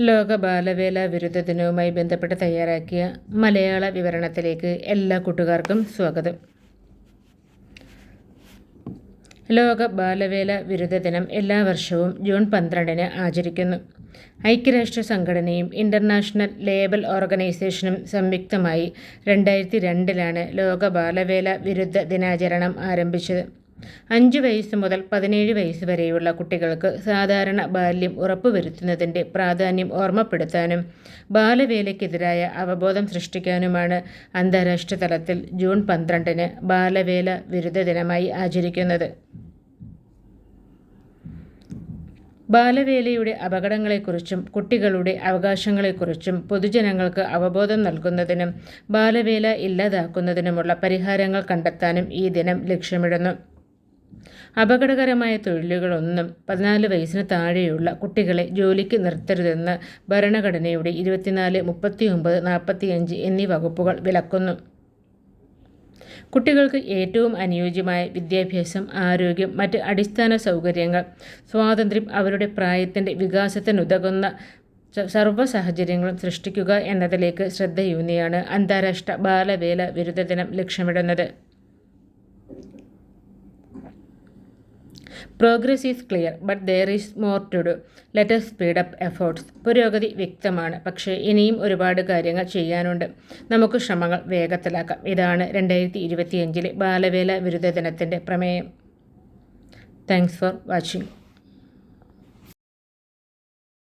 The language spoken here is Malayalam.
ലോക ബാലവേല വിരുദ്ധ ദിനവുമായി ബന്ധപ്പെട്ട് തയ്യാറാക്കിയ മലയാള വിവരണത്തിലേക്ക് എല്ലാ കൂട്ടുകാർക്കും സ്വാഗതം. ലോക ബാലവേല വിരുദ്ധ ദിനം എല്ലാ വർഷവും ജൂൺ പന്ത്രണ്ടിന് ആചരിക്കുന്നു. ഐക്യരാഷ്ട്ര സംഘടനയും ഇന്റർനാഷണൽ ലേബൽ ഓർഗനൈസേഷനും സംയുക്തമായി രണ്ടായിരത്തി രണ്ടിലാണ് ലോക ബാലവേല വിരുദ്ധ ദിനാചരണം ആരംഭിച്ചത്. അഞ്ച് വയസ്സ് മുതൽ പതിനേഴ് വയസ്സ് വരെയുള്ള കുട്ടികൾക്ക് സാധാരണ ബാല്യം ഉറപ്പുവരുത്തുന്നതിന്റെ പ്രാധാന്യം ഓർമ്മപ്പെടുത്താനും ബാലവേലയ്ക്കെതിരായ അവബോധം സൃഷ്ടിക്കാനുമാണ് അന്താരാഷ്ട്ര തലത്തിൽ ജൂൺ പന്ത്രണ്ടിന് ബാലവേല വിരുദ്ധ ദിനമായി ആചരിക്കുന്നത്. ബാലവേലയുടെ അപകടങ്ങളെക്കുറിച്ചും കുട്ടികളുടെ അവകാശങ്ങളെക്കുറിച്ചും പൊതുജനങ്ങൾക്ക് അവബോധം നൽകുന്നതിനും ബാലവേല ഇല്ലാതാക്കുന്നതിനുമുള്ള പരിഹാരങ്ങൾ കണ്ടെത്താനും ഈ ദിനം ലക്ഷ്യമിടുന്നു. അപകടകരമായ തൊഴിലുകളൊന്നും പതിനാല് വയസ്സിന് താഴെയുള്ള കുട്ടികളെ ജോലിക്ക് നിർത്തരുതെന്ന് ഭരണഘടനയുടെ ഇരുപത്തിനാല് മുപ്പത്തിയൊമ്പത് നാൽപ്പത്തിയഞ്ച് എന്നീ വകുപ്പുകൾ വിലക്കുന്നു. കുട്ടികൾക്ക് ഏറ്റവും അനുയോജ്യമായ വിദ്യാഭ്യാസം ആരോഗ്യം മറ്റ് അടിസ്ഥാന സൗകര്യങ്ങൾ സ്വാതന്ത്ര്യം അവരുടെ പ്രായത്തിന്റെ വികാസത്തിനുതകുന്ന സർവ സാഹചര്യങ്ങളും സൃഷ്ടിക്കുക എന്നതിലേക്ക് ശ്രദ്ധയൂന്നിയാണ് അന്താരാഷ്ട്ര ബാലവേല വിരുദ്ധ ദിനം ലക്ഷ്യമിടുന്നത്. Progress is clear but there is more to do let speed up efforts പുരോഗതി വ്യക്തമാണ്. പക്ഷേ ഇനിയും ഒരുപാട് കാര്യങ്ങൾ ചെയ്യാനുണ്ട്. നമുക്ക് ശ്രമങ്ങൾ വേഗത്തിലാക്കാം. ഇതാണ് രണ്ടായിരത്തി ഇരുപത്തിയഞ്ചിലെ ബാലവേല വിരുദ്ധ ദിനത്തിന്റെ പ്രമേയം. Thanks for watching